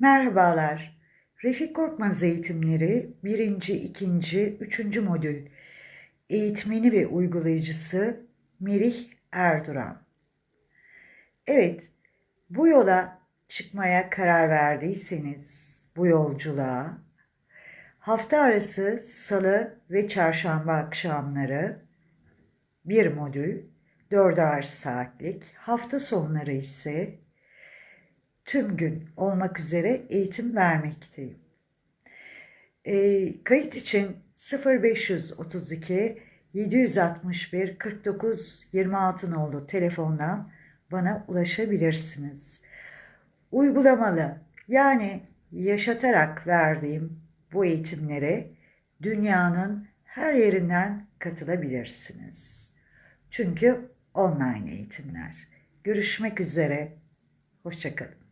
Merhabalar. Refik Korkmaz Eğitimleri 1. 2. 3. modül eğitmeni ve uygulayıcısı Merih Erduran. Evet, bu yola çıkmaya karar verdiyseniz bu yolculuğa hafta arası salı ve çarşamba akşamları bir modül 4'er saatlik, hafta sonları ise tüm gün olmak üzere eğitim vermekteyim. E, kayıt için 0532 761 49 26 nolu telefondan bana ulaşabilirsiniz. Uygulamalı yani yaşatarak verdiğim bu eğitimlere dünyanın her yerinden katılabilirsiniz. Çünkü online eğitimler. Görüşmek üzere. Hoşçakalın.